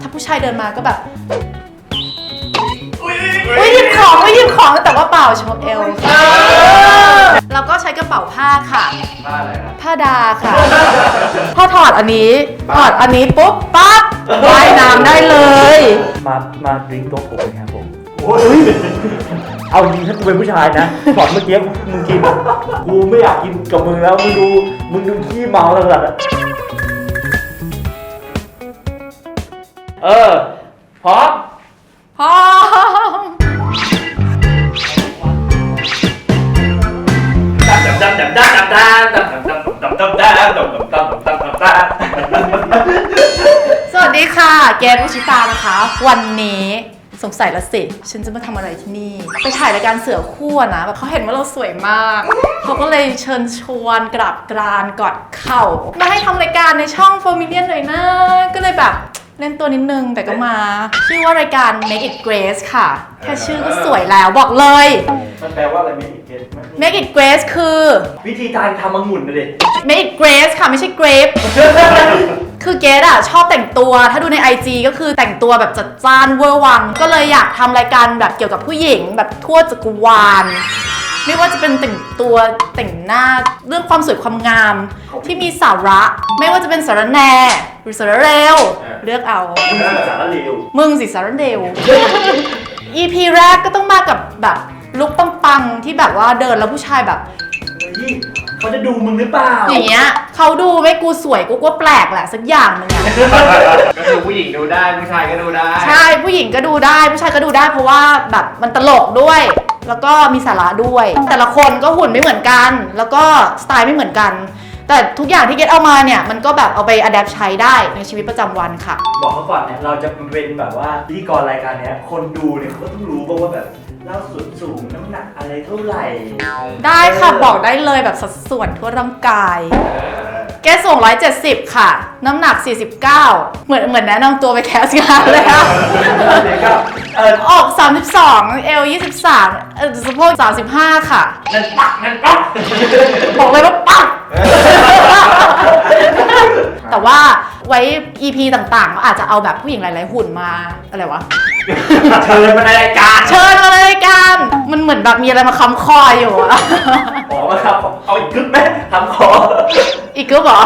ถ้าผู้ชายเดินมาก็แบบอุ้ยหยิบของอุ้ยหยิบของแต่ว่าเปล่าโชว์เอวค่ะแล้วก็ใช้กระเป๋าผ้าค่ะผ้าอะไรนะผ้าดาค่ะ พอถอดอันนี้ ถอดอันนี้ปุ๊บปั๊บว่ายน้ำได้เลย มามาดริงก์โต๊ะผมไหมครับผมเอาจริงถ้ากูเป็นผู้ชายนะก่อนเมื่อกี้มึงกิน กูไม่อยากกินกับมึงแล้ว มึงดู มึงดูขี้เมาแล้วสัตว์ เออ พร้อม พร้อมดับดับดับดับดับดับดับดับดับดับดับดับดับดับดับดับดับสวัสดีค่ะเกดวชิตานะคะ วันนี้สงสัยละสิ ฉันจะมาทำอะไรที่นี่ ไปถ่ายรายการเสือคู่อะนะแบบเขาเห็นว่าเราสวยมาก เขาก็เลยเชิญชวนกราบกรานกอดเข่า มาให้ทำรายการในช่อง f o r m i l i o n หน่อยนะ ก็เลยแบบ เล่นตัวนิดนึงแต่ก็มา ชื่อว่ารายการ Make It Grace ค่ะ แค่ชื่อก็สวยแล้วบอกเลย มันแปลว่าอะไรเมดิเกต Make It Grace คือ วิธีการทำมังุ่นนะเด็ Make It Grace ค่ะ ไม่ใช่ Grape คือเกดอะชอบแต่งตัว ถ้าดูใน IG ก็คือแต่งตัวแบบจัดจ้านเวอร์วัง ก็เลยอยากทำรายการแบบเกี่ยวกับผู้หญิงแบบทั่วจักรวาล ไม่ว่าจะเป็นแต่งตัวแต่งหน้าเรื่องความสวยความงาม ที่มีสาระ ไม่ว่าจะเป็นสาระแหน่หรือสาระเร็ว เลือกเอามึงศึกษาเลวมึงสิสาระเร็ว EP แรกก็ต้องมากับแบบลุคปังๆที่แบบว่าเดินแล้วผู้ชายแบบ เฮ้ยเขาจะดูมึงหรือเปล่า อย่างเงี้ยเขาดูไม่กูสวยกูก็แปลกแหละสักอย่างหนึงอะ ก็คือผู้หญิงดูได้ผู้ชายก็ดูได้ ใช่ผู้หญิงก็ดูได้ผู้ชายก็ดูได้เพราะว่าแบบมันตลกด้วย แล้วก็มีสาระด้วย แต่ละคนก็หุ่นไม่เหมือนกัน แล้วก็สไตล์ไม่เหมือนกัน แต่ทุกอย่างที่เกดเอามาเนี่ย มันก็แบบเอาไปอัดแอปใช้ได้ในชีวิตประจำวันค่ะ บอกเขาก่อนเนี่ยเราจะเป็นแบบว่าพิธีกรรายการเนี้ย คนดูเนี่ยเขาก็ต้องรู้บ้างว่าแบบเราส่วนสูงน้ำหนักอะไรเท่าไหร่ได้ค่ะบอกได้เลยแบบสัดส่วนทั่วร่างกาย แกสูง170 ค่ะ น้ำหนัก 49 เหมือนเหมือนแนะนำตัวไปแคสงานเลยอะเดี๋ยวก็เออออก 32 เอล 23 เออสะโพก35 ค่ะ นั่นปักนั่นปักบอกเลยว่าปัง แต่ว่าไว้ EP ต่างๆก็อาจจะเอาแบบผู้หญิงหลายๆหุ่นมาอะไรวะ เชิญมาในรายการเชิญมาเลยกันมันเหมือนแบบมีอะไรมาค้ำคออยู่อะ ขอมาครับเอาอีกกึ๊บไหมทำขอ อีกก็บอก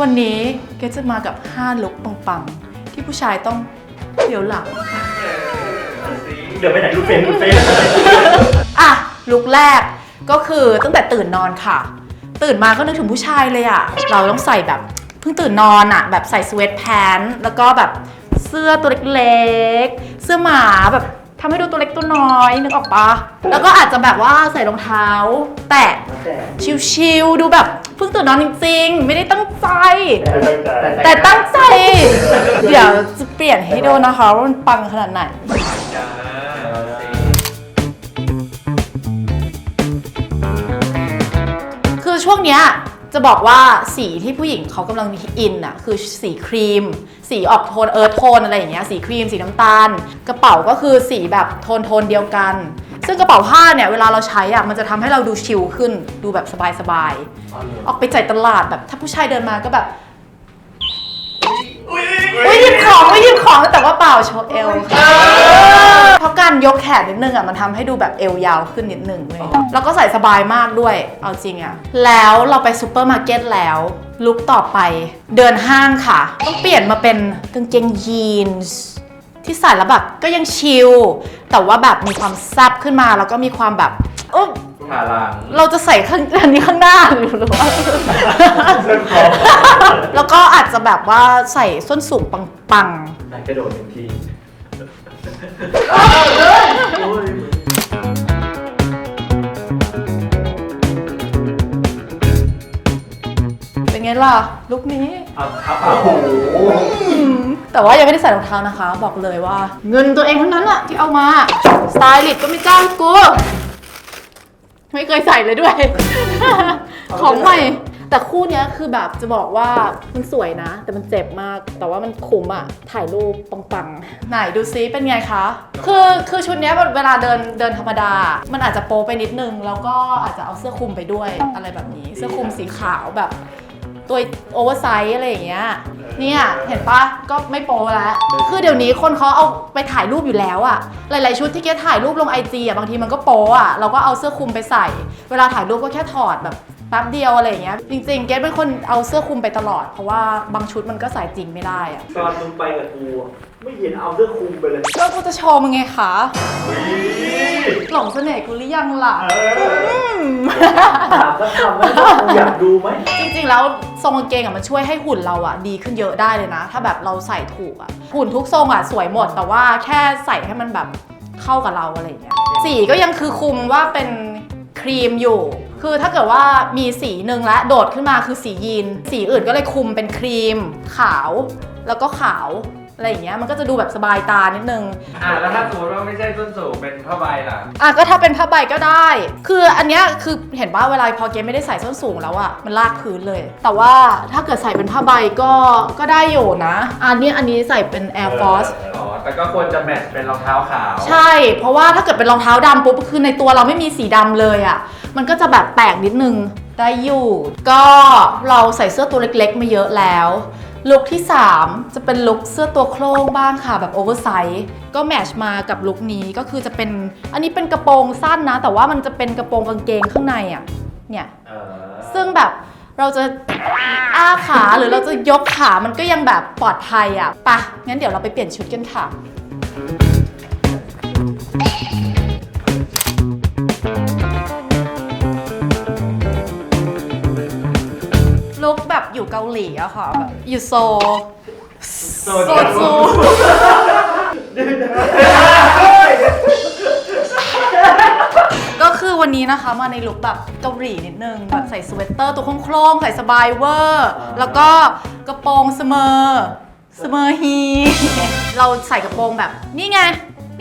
วันนี้เกจะมากับ 5 ลุกปังๆ ที่ผู้ชายต้องเดี๋ยวหลัง เดี๋ยวไปไหนดูเฟรมดูเฟรมอะลุกแรกก็คือตั้งแต่ตื่นนอนค่ะ ตื่นมาก็นึกถึงผู้ชายเลยอะเราต้องใส่แบบเพิ่งตื่นนอนอะแบบใส่สเวตแพนท์แล้วก็แบบเสื้อตัวเล็กๆ เสื้อหมาแบบทำให้ดูตัวเล็กตัวน้อยนึกออกปะแล้วก็อาจจะแบบว่าใส่รองเท้า แตะชิวๆดูแบบเพิ่งตื่นนอนจริงๆ ไม่ได้ตั้งใจ แต่แต่ตั้งใจ เดี๋ยวจะเปลี่ยนให้ดูนะคะว่ามันปังขนาดไหน ช่วงเนี้ยจะบอกว่าสีที่ผู้หญิงเขากำลังอินอะคือสีครีม สีออกโทนเอิร์ธโทนอะไรอย่างเงี้ยสีครีมสีน้ำตาล กระเป๋าก็คือสีแบบโทนโทนเดียวกัน ซึ่งกระเป๋าผ้าเนี่ยเวลาเราใช้อะมันจะทำให้เราดูชิลขึ้นดูแบบสบายๆ ออกไปจ่ายตลาดแบบถ้าผู้ชายเดินมาก็แบบอุ้ยหยิบ ของอุ้ยหยิบของแต่ว่าเปล่าโชว์เอวค่ะเพราะการยกแขนนิดนึงอะมันทำให้ดูแบบเอวยาวขึ้นนิดนึงเว้ยแล้วก็ใส่สบายมากด้วยเอาจริงอะแล้วเราไปซูเปอร์มาร์เก็ตแล้วลุคต่อไปเดินห้างค่ะ ต้องเปลี่ยนมาเป็นกางเกงยีนส์ที่ใส่แล้วแบบก็ยังชิลแต่ว่าแบบมีความแซ่บขึ้นมาแล้วก็มีความแบบอุ๊ย ผ่าลังเราจะใส่ข้างอันนี้ข้างหน้าหรือหรือว่าแล้วก็อาจจะแบบว่าใส่ส้นสูงปังไหนกระโดดหนึ่งทีๆเป็นไงล่ะ ลุคนี้ เอาครับโอ้โหแต่ว่ายังไม่ได้ใส่รองเท้านะคะ บอกเลยว่า เงินตัวเองทั้งนั้นอะที่เอามา สไตลิสต์ก็ไม่จ้างกู ไม่เคยใส่เลยด้วย ของใหม่ แต่คู่เนี้ยคือแบบจะบอกว่ามันสวยนะ แต่มันเจ็บมาก แต่ว่ามันคุ้มอะถ่ายรูปปังๆ ไหนดูซิเป็นไงคะ คือคือชุดเนี้ยเวลาเดินเดินธรรมดา มันอาจจะโป๊ไปนิดนึง แล้วก็อาจจะเอาเสื้อคลุมไปด้วยอะไรแบบนี้ เสื้อคลุมสีขาวแบบ ตัวโอเวอร์ไซส์อะไรอย่างเงี้ย เนี่ยเห็นปะก็ไม่โปแล้ว คือเดี๋ยวนี้คนเขาเอาไปถ่ายรูปอยู่แล้วอะหลาย ๆ ชุดที่เกถ่ายรูปลงไอจีอะบางทีมันก็โปอะเราก็เอาเสื้อคลุมไปใส่ เวลาถ่ายรูปก็แค่ถอดแบบแป๊บเดียวอะไรอย่างเงี้ย จริง ๆ เกเป็นคนเอาเสื้อคลุมไปตลอด เพราะว่าบางชุดมันก็ใส่จริงไม่ได้อะตอนมึงไปกับกูอะ ไม่เห็นเอาเสื้อคลุมไปเลย ก็กูจะโชว์มึงไงคะหลงเสน่ห์กูหรือยังล่ะถามสักคำว่ากูอยากดูไหมจริงๆแล้วทรงกางเกงอะมันช่วยให้หุ่นเราอะดีขึ้นเยอะได้เลยนะ ถ้าแบบเราใส่ถูกอะหุ่นทุกทรงอะสวยหมดแต่ว่าแค่ใส่ให้มันแบบเข้ากับเราอะไรอย่างเงี้ยสีก็ยังคือคุมว่าเป็นครีมอยู่ คือถ้าเกิดว่ามีสีหนึ่งและโดดขึ้นมาคือสียีน สีอื่นก็เลยคุมเป็นครีม ขาว แล้วก็ขาว อะไรอย่างเงี้ยมันก็จะดูแบบสบายตานิดนึง อะแล้วถ้าสมมติว่าไม่ใช่ส้นสูงเป็นผ้าใบล่ะ อะก็ถ้าเป็นผ้าใบก็ได้ คืออันเนี้ยคือเห็นว่าเวลาพอเกมไม่ได้ใส่ส้นสูงแล้วอะมันลากพื้นเลย แต่ว่าถ้าเกิดใส่เป็นผ้าใบก็ก็ได้อยู่นะ อันนี้อันนี้ใส่เป็น Air Force อ๋อ แต่ก็ควรจะแมทช์เป็นรองเท้าขาว ใช่ เพราะว่าถ้าเกิดเป็นรองเท้าดำปุ๊บคือในตัวเราไม่มีสีดำเลยอะมันก็จะแบบแปลกนิดนึงได้อยู่ ก็เราใส่เสื้อตัวเล็กๆมาเยอะแล้ว ลุคที่ 3 จะเป็นลุคเสื้อตัวโครงบ้างค่ะแบบโอเวอร์ไซส์ก็แมทชมากับลุคนี้ก็คือจะเป็นอันนี้เป็นกระโปรงสั้นนะ แต่ว่ามันจะเป็นกระโปรงกางเกงข้างในอะเนี่ยเออซึ่งแบบเราจะอ้าขาหรือเราจะยกขามันก็ยังแบบปลอดภัยอะปะงั้นเดี๋ยวเราไปเปลี่ยนชุดกันค่ะ อยู่เกาหลีอะค่ะแบบอยู่โซลโซโซนจูก็คือวันนี้นะคะมาในลุคแบบเกาหลีนิดนึงแบบใส่สเวตเตอร์ตัวโคร่งๆใส่สบายเวอร์ แล้วก็กระโปรงเสมอเสมอฮี เราใส่กระโปรงแบบนี่ไง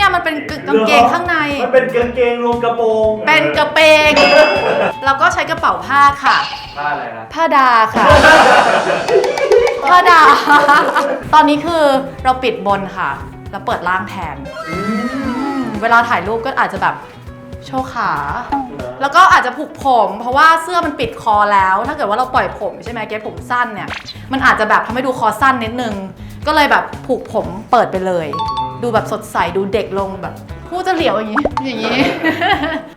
เนี่ยมันเป็นกางเกงข้างใน มันเป็นกางเกงลงกระโปรงเป็นกระเปง แล้วก็ใช้กระเป๋าผ้าค่ะ ผ้าอะไรนะผ้าดาค่ะ ผ้าดา ตอนนี้คือเราปิดบนค่ะ แล้วเปิดล่างแทนอืมเวลาถ่ายรูปก็อาจจะแบบโชว์ขา แล้วก็อาจจะผูกผม เพราะว่าเสื้อมันปิดคอแล้ว ถ้าเกิดว่าเราปล่อยผมใช่ไหมเกสผมสั้นเนี่ย มันอาจจะแบบทำให้ดูคอสั้นนิดนึง ก็เลยแบบผูกผมเปิดไปเลย ดูแบบสดใสดูเด็กลงแบบผู้จะเหลียวอย่างนี้อย่างนี้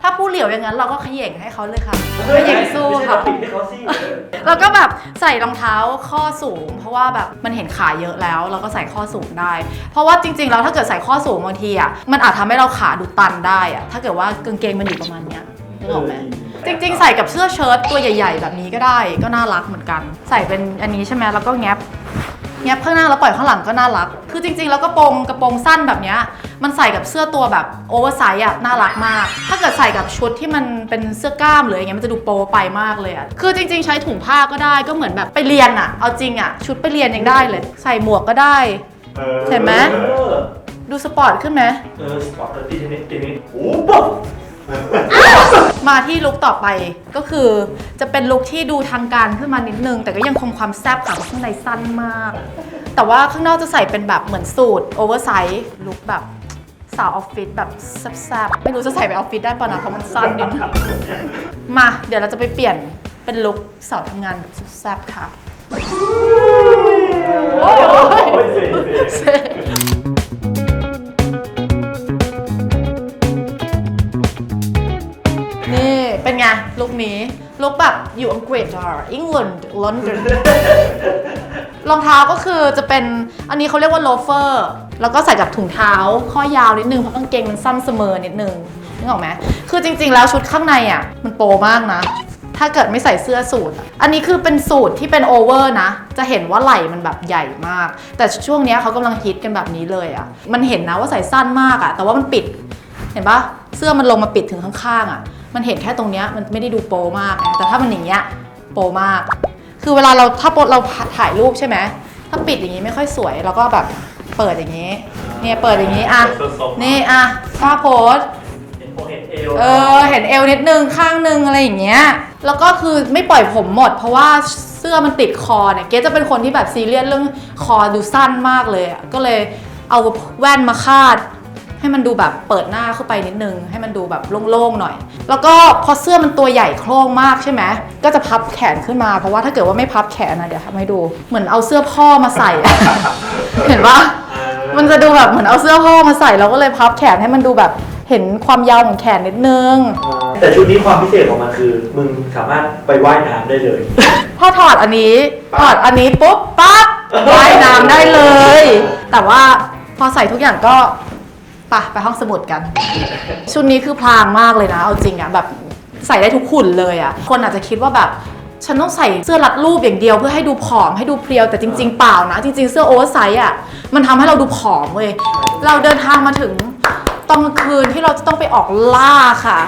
ถ้าผู้เหลียวอย่างนั้นเราก็เขย่งให้เขาเลยค่ะเขย่งสู้ค่ะเราปิดให้เขาสิแล้วก็แบบใส่รองเท้าข้อสูง เพราะว่าแบบมันเห็นขาเยอะแล้ว เราก็ใส่ข้อสูงได้ เพราะว่าจริง ๆ แล้วถ้าเกิดใส่ข้อสูงบางทีอะมันอาจทำให้เราขาดูตันได้อะถ้าเกิดว่ากางเกงมันอยู่ประมาณเนี้ยนึกออกไหมจริง ๆ ใส่กับเสื้อเชิ้ตตัวใหญ่ ๆ แบบนี้ก็ได้ ก็น่ารักเหมือนกัน ใส่เป็นอันนี้ใช่ไหมแล้วก็แงบ แงบข้างหน้าแล้วปล่อยข้างหลังก็น่ารัก คือจริง ๆ แล้วกระโปรงกระโปรงสั้นแบบเนี้ยมันใส่กับเสื้อตัวแบบโอเวอร์ไซส์อะน่ารักมาก ถ้าเกิดใส่กับชุดที่มันเป็นเสื้อกล้ามหรืออย่างเงี้ยมันจะดูโปไปมากเลยอะคือจริง ๆ ใช้ถุงผ้าก็ได้ก็เหมือนแบบไปเรียนอะเอาจริงอะชุดไปเรียนยังได้เลย ใส่หมวกก็ได้ออเห็นไหมเออดูสปอร์ตขึ้นไหม เออสปอร์ตเตอร์ตีเทนนิสตีเทนนิสโอ้ปุ๊บ มาที่ลุคต่อไปก็คือจะเป็นลุคที่ดูทางการขึ้นมานิดนึง แต่ก็ยังคงความแซ่บค่ะเพราข้างในสั้นมาก แต่ว่าข้างนอกจะใส่เป็นแบบเหมือนสูทโอเวอร์ไซส์ลุคแบบสาวออฟฟิศแบบแซ่บๆ ไม่รู้จะใส่ไปออฟฟิศได้ป่ะนะเพราะมันสั้นนิดนึงมาเดี๋ยวเราจะไปเปลี่ยนเป็นลุคสาวทำงานแบบแซ่บๆค่ะ โอ้ย ลุคแบบอยู่อังกฤษอะ England London รองเท้าก็คือจะเป็นอันนี้เขาเรียกว่าโลเฟอร์แล้วก็ใส่กับถุงเท้าข้อยาวนิดนึงเพราะกางเกงมันสั้นเสมอนิดนึงนึกออกไหมคือจริง ๆ แล้วชุดข้างในอะมันโปมากนะ ถ้าเกิดไม่ใส่เสื้อสูทอะอันนี้คือเป็นสูทที่เป็นโอเวอร์นะ จะเห็นว่าไหล่มันแบบใหญ่มาก แต่ช่วงเนี้ยเขากำลังฮิตกันแบบนี้เลยอะมันเห็นนะว่าใส่สั้นมากอะแต่ว่ามันปิด เห็นปะเสื้อมันลงมาปิดถึงข้างๆอะ มันเห็นแค่ตรงเนี้ยมันไม่ได้ดูโปมากไงแต่ถ้ามันอย่างเงี้ยโปมาก คือเวลาเราถ้าเราถ่ายรูปใช่ไหมถ้าปิดอย่างงี้ไม่ค่อยสวยเราก็แบบเปิดอย่างงี้ เนี่ยเปิดอย่างงี้อะนี่อะฟ้าโพสเห็นโอเห็นเอวเออเห็นเอวนิดนึงข้างนึงอะไรอย่างเงี้ยแล้วก็คือไม่ปล่อยผมหมด เพราะว่าเสื้อมันติดคอเนี่ยเกรซจะเป็นคนที่แบบซีเรียสเรื่องคอดูสั้นมากเลยอะก็เลยเอาแว่นมาคาด ให้มันดูแบบเปิดหน้าเข้าไปนิดนึง ให้มันดูแบบโล่งๆหน่อย แล้วก็พอเสื้อมันตัวใหญ่โครงมากใช่ไหมก็จะพับแขนขึ้นมาเพราะว่าถ้าเกิดว่าไม่พับแขนนะเดี๋ยวทำให้ดู เหมือนเอาเสื้อพ่อมาใส่ เห็นปะมันจะดูแบบเหมือนเอาเสื้อพ่อมาใส่เราก็เลยพับแขนให้มันดูแบบเห็นความยาวของแขนนิดนึง แต่ชุดนี้ความพิเศษของมันคือ มึงสามารถไปว่ายน้ำได้เลยพอถอดอันนี้ ถอดอันนี้ปุ๊บปั๊บว่ายน้ำได้เลย แต่ว่าพอใส่ทุกอย่างก็ ไปไปห้องสมุดกัน ชุดนี้คือพรางมากเลยนะ เอาจริงอะแบบใส่ได้ทุกหุ่นเลยอะคนอาจจะคิดว่าแบบฉันต้องใส่เสื้อรัดรูปอย่างเดียวเพื่อให้ดูผอมให้ดูเพรียวแต่จริง ๆ เปล่านะ จริง ๆ เสื้อโอเวอร์ไซส์อะมันทำให้เราดูผอมเว้ยเราเดินทางมาถึงตอนกลางคืนที่เราจะต้องไปออกล่าค่ะ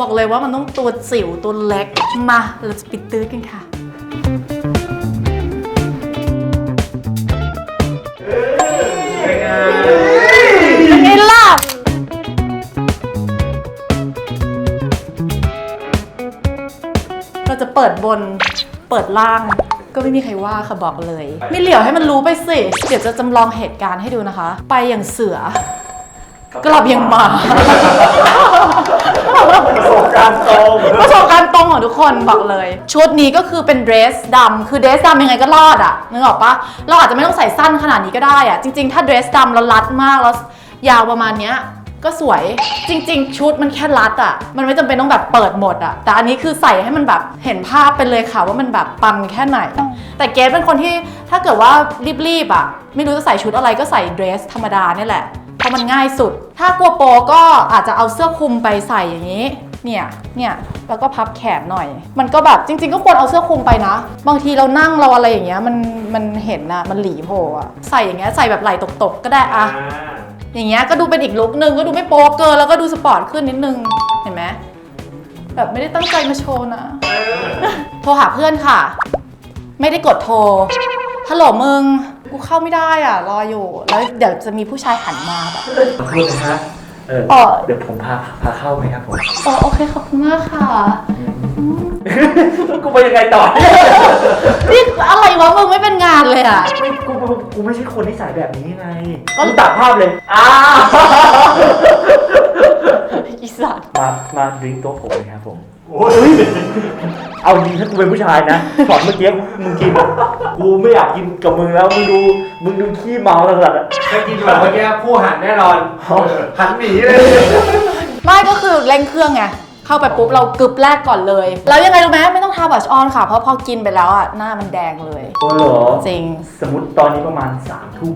บอกเลยว่ามันต้องตัวจิ๋วตัวเล็กมาเราจะปิดตื้อกันค่ะ เราจะเปิดบนเปิดล่าง ก็ไม่มีใครว่าค่ะบอกเลย ไม่เหลียวให้มันรู้ไปสิ เดี๋ยวจะจำลองเหตุการณ์ให้ดูนะคะ ไปอย่างเสือกลับอย่างหมา ประสบการณ์ตรงประสบการณ์ตรงของทุกคนบอกเลย ชุดนี้ก็คือเป็นเดรสดำคือเดรสดำยังไงก็รอดอะนึกออกปะเราอาจจะไม่ต้องใส่สั้นขนาดนี้ก็ได้อะจริง ๆ ถ้าเดรสดำแล้วรัดมากแล้วยาวประมาณเนี้ย ก็สวยจริง ๆ ชุดมันแค่รัดอะมันไม่จำเป็นต้องแบบเปิดหมดอะแต่อันนี้คือใส่ให้มันแบบเห็นภาพไปเลยค่ะว่ามันแบบปังแค่ไหน แต่เกรซเป็นคนที่ถ้าเกิดว่ารีบๆอะไม่รู้จะใส่ชุดอะไรก็ใส่เดรสธรรมดาเนี่ยแหละเพราะมันง่ายสุด ถ้ากลัวโปก็อาจจะเอาเสื้อคลุมไปใส่อย่างนี้เนี่ยเนี่ยแล้วก็พับแขนหน่อย มันก็แบบจริง ๆ ก็ควรเอาเสื้อคลุมไปนะ บางทีเรานั่งเราอะไรอย่างเงี้ยมันมันเห็นนะมันหลีโผล่อะใส่อย่างเงี้ยใส่แบบไหล่ตกๆก็ได้อะ อย่างเงี้ยก็ดูเป็นอีกลุคนึงก็ดูไม่โป๊เกินแล้วก็ดูสปอร์ตขึ้นนิดนึงเห็นไหมแบบไม่ได้ตั้งใจมาโชว์นะ โทรหาเพื่อนค่ะ ไม่ได้กดโทรฮัลโหลมึง กูเข้าไม่ได้อะ รออยู่ แล้วเดี๋ยวจะมีผู้ชายหันมาแบบ ขอโทษนะฮะ เออ อ๋อ เดี๋ยวผมพาพาเข้าไหมครับผมอ๋อโอเคขอบคุณมากค่ะกูไปยังไงต่อนี่อะไรวะมึงไม่เป็นงานเลยอะ ไม่กูกูกูไม่ใช่คนที่ใส่แบบนี้ไงก็กูตัดภาพเลยอ้าว อีสัตว์มา มาดริงก์โต๊ะผมเลยครับผมเอาจริงถ้ากูเป็นผู้ชายนะสอนเมื่อกี้มึงกิน กูไม่อยากกินกับมึงแล้ว มึงดู มึงดูขี้เมาแล้วสัตว์อะถ้ากินแบบเมื่อกี้ผู้หันแน่นอน หันหนีเลย ไม่ก็คือเร่งเครื่องไง เข้าไปปุ๊บเรากึบแรกก่อนเลย แล้วยังไงรู้ไหมไม่ต้องทาบัชออนค่ะ เพราะพอกินไปแล้วอะหน้ามันแดงเลย โอ้เหรอจริง สมมติตอนนี้ประมาณสามทุ่ม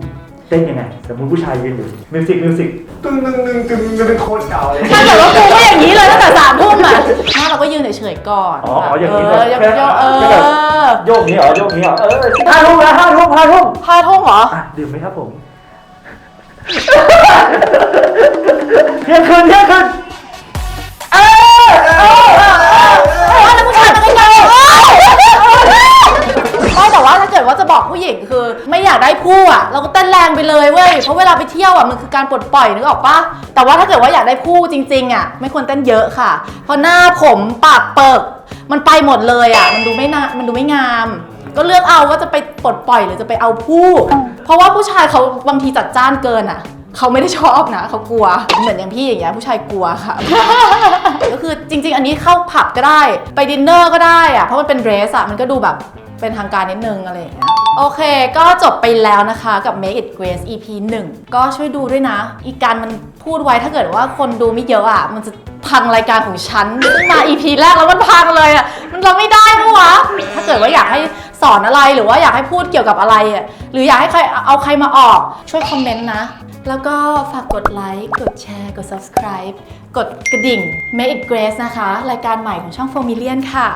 เต้นยังไง สมมติผู้ชายยืนอยู่ มิวสิก มิวสิก ตึงตึงตึงตึงตึงเป็นโคตรเก่าเลย ถ้าเกิดว่ากูก็อย่างนี้เลยตั้งแต่สามทุ่มอะถ้าเราก็ยืนเฉยๆก่อนอ๋ออ๋ออย่างนี้เออแบบโยกโยกเอแค่แบบอโยกนี้เหรอ โยกนี้เหรอ เออห้าทุ่มแล้วห้าทุ่มห้าทุ่มพาทุ่มเหรอ อะดื่มไหมครับผม เที่ยงคืนเที่ยงคืน ว่าถ้าเกิดว่าจะบอกผู้หญิงคือ ไม่อยากได้ผู้อะ เราก็เต้นแรงไปเลยเว้ยเพราะเวลาไปเที่ยวอะมันคือการปลดปล่อยนึกออกปะแต่ว่าถ้าเกิดว่าอยากได้ผู้จริงๆอะไม่ควรเต้นเยอะค่ะ เพราะหน้าผมปากเปิกมันไปหมดเลยอะมันดูไม่น่ามันดูไม่งาม ก็เลือกเอาว่าจะไปปลดปล่อยหรือจะไปเอาผู้ เพราะว่าผู้ชายเขาบางทีจัดจ้านเกินอะเขาไม่ได้ชอบนะเขากลัว เหมือนอย่างพี่อย่างเงี้ยผู้ชายกลัวค่ะ ก็คือจริง ๆ อันนี้เข้าผับก็ได้ ไปดินเนอร์ก็ได้อะเพราะมันเป็นเดรสอะมันก็ดูแบบ เป็นทางการนิดนึงอะไรอย่างเงี้ยโอเค ก็จบไปแล้วนะคะกับ Make It Grace EP 1 ก็ช่วยดูด้วยนะ อีกการมันพูดไว้ถ้าเกิดว่าคนดูไม่เยอะอะมันจะพังรายการของฉันซึ่งมา EP แรกแล้วมันพังเลยอะมันเราไม่ได้ปะวะ ถ้าเกิดว่าอยากให้สอนอะไรหรือว่าอยากให้พูดเกี่ยวกับอะไรอะ หรืออยากให้ใครเอาใครมาออก ช่วยคอมเมนต์นะ แล้วก็ฝากกดไลค์ กดแชร์ กด subscribe กดกระดิ่ง Make it Grace นะคะ รายการใหม่ของช่อง f o r m i l l i o n ค่ะ